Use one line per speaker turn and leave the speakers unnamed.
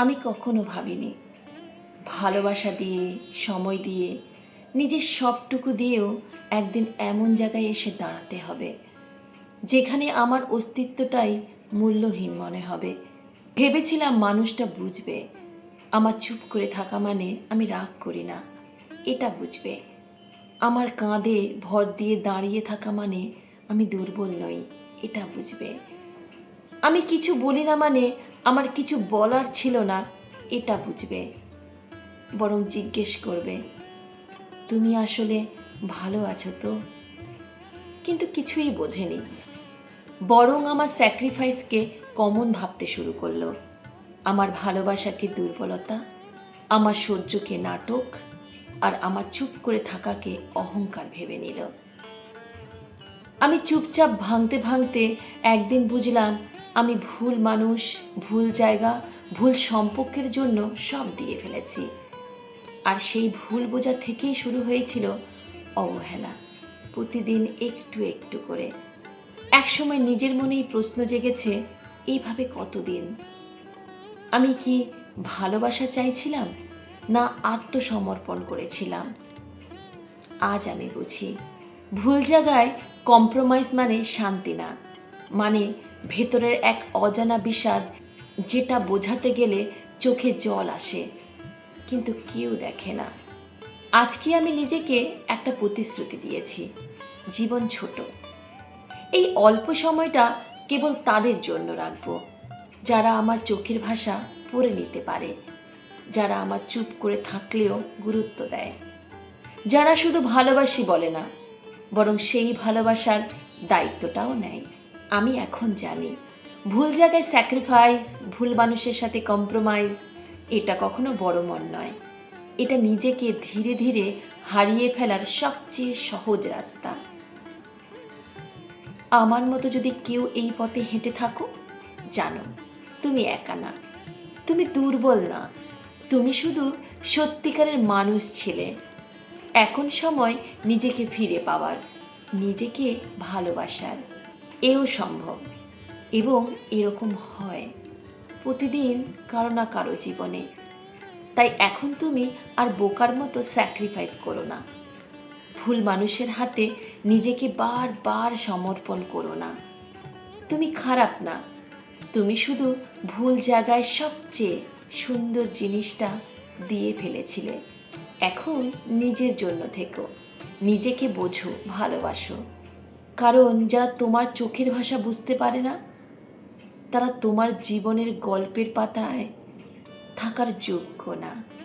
আমি কখনো ভাবিনি। ভালোবাসা দিয়ে, সময় দিয়ে, নিজের সবটুকু দিয়েও একদিন এমন জায়গায় এসে দাঁড়াতে হবে, যেখানে আমার অস্তিত্বটাই মূল্যহীন মনে হবে। ভেবেছিলাম মানুষটা বুঝবে, আমার চুপ করে থাকা মানে আমি রাগ করি না, এটা বুঝবে। আমার কাঁধে ভর দিয়ে দাঁড়িয়ে থাকা মানে আমি দুর্বল নই, এটা বুঝবে। আমি কিছু বলি না মানে আমার কিছু বলার ছিল না, এটা বুঝবে। বরং জিজ্ঞেস করবে, তুমি আসলে ভালো আছো তো? কিন্তু কিছুই বোঝেনি। বরং আমার স্যাক্রিফাইসকে কমন ভাবতে শুরু করল। আমার ভালোবাসাকে দুর্বলতা, আমার সহ্যকে নাটক আর আমার চুপ করে থাকাকে অহংকার ভেবে নিল। আমি চুপচাপ ভাঙতে ভাঙতে একদিন বুঝলাম আমি ভুল মানুষ, ভুল জায়গা, ভুল সম্পর্কের জন্য সব দিয়ে ফেলেছি। আর সেই ভুল বোঝা থেকেই শুরু হয়েছিল অবহেলা, প্রতিদিন একটু একটু করে। একসময় নিজের মনেই প্রশ্ন জেগেছে এইভাবে কতদিন? আমি কি ভালোবাসা চাইছিলাম না আত্মসমর্পণ করেছিলাম? আজ আমি বুঝি, ভুল জায়গায় কম্প্রোমাইজ মানে শান্তি না। মানে ভেতরের এক অজানা বিষাদ যেটা বোঝাতে গেলে চোখে জল আসে, কিন্তু কেউ দেখে না। আজকে আমি নিজেকে একটা প্রতিশ্রুতি দিয়েছি, জীবন ছোট। এই অল্প সময়টা কেবল তাদের জন্য রাখব, যারা আমার চোখের ভাষা পড়ে নিতে পারে, যারা আমার চুপ করে থাকলেও গুরুত্ব দেয়। যারা শুধু ভালোবাসি বলে না বরং সেই ভালোবাসার দায়িত্বটাও নেয়। আমি এখন জানি, ভুল জায়গায় স্যাক্রিফাইস ভুল মানুষের সাথে কম্প্রোমাইজ এটা কখনো বড় মন নয়। এটা নিজেকে ধীরে ধীরে হারিয়ে ফেলার সবচেয়ে সহজ রাস্তা। আমার মতো যদি কেউ এই পথে হেঁটে থাকো, জানো, তুমি একা না। তুমি দুর্বল না। তুমি শুধু সত্যিকারের মানুষ ছিলে। এখন সময় নিজেকে ফিরে পাওয়ার, নিজেকে ভালোবাসার। এও সম্ভব এবং এরকম হয় প্রতিদিন কারও না কারও জীবনে। তাই এখন তুমি আর বোকার মতো স্যাক্রিফাইস করো না। ভুল মানুষের হাতে নিজেকে বারবার সমর্পণ করো না। তুমি খারাপ না। তুমি শুধু ভুল জায়গায় সবচেয়ে সুন্দর জিনিসটা দিয়ে ফেলেছিলে। এখন নিজের জন্য থেকো। নিজেকে বোঝো, ভালোবাসো। কারণ যারা তোমার চোখের ভাষা বুঝতে পারে না, তারা তোমার জীবনের গল্পের পাতায় থাকার যোগ্য না।